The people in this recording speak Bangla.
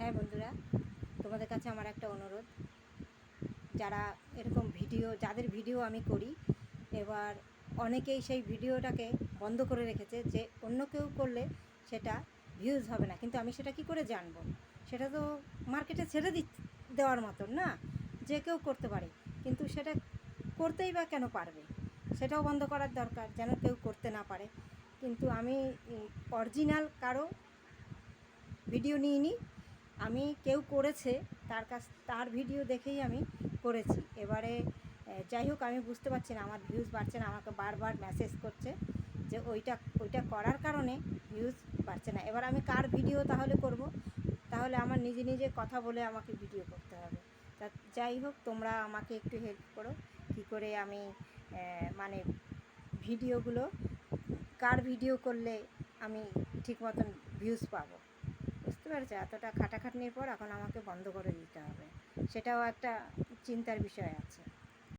হ্যাঁ বন্ধুরা, তোমাদের কাছে আমার একটা অনুরোধ। যারা এরকম ভিডিও, যাদের ভিডিও আমি করি, এবার অনেকেই সেই ভিডিওটাকে বন্ধ করে রেখেছে যে অন্য কেউ করলে সেটা ভিউজ হবে না। কিন্তু আমি সেটা কি করে জানব? সেটা তো মার্কেটে ছেড়ে দি দেওয়ার মতন না, যে কেউ করতে পারে। কিন্তু সেটা করতেই বা কেন পারবে? সেটাও বন্ধ করার দরকার, যেন কেউ করতে না পারে। কিন্তু আমি অরিজিনাল কারও ভিডিও নিইনি আমি কেউ করেছে, তার কাছ, তার ভিডিও দেখেই আমি করেছি। এবারে যাই হোক, আমি বুঝতে পারছি না, আমার ভিউজ বাড়ছে না, আমাকে বারবার মেসেজ করছে যে ওইটা ওইটা করার কারণে ভিউজ বাড়ছে না। এবার আমি কার ভিডিও তাহলে করব? তাহলে আমার নিজে নিজে কথা বলে আমাকে ভিডিও করতে হবে। তা যাই হোক, তোমরা আমাকে একটু হেল্প করো। কী করে আমি মানে ভিডিওগুলো, কার ভিডিও করলে আমি ঠিক মতন ভিউজ পাবো? বুঝতে পেরেছ? এতটা খাটাখাটনির পর এখন আমাকে বন্ধ করে দিতে হবে। সেটাও একটা চিন্তার বিষয় আছে।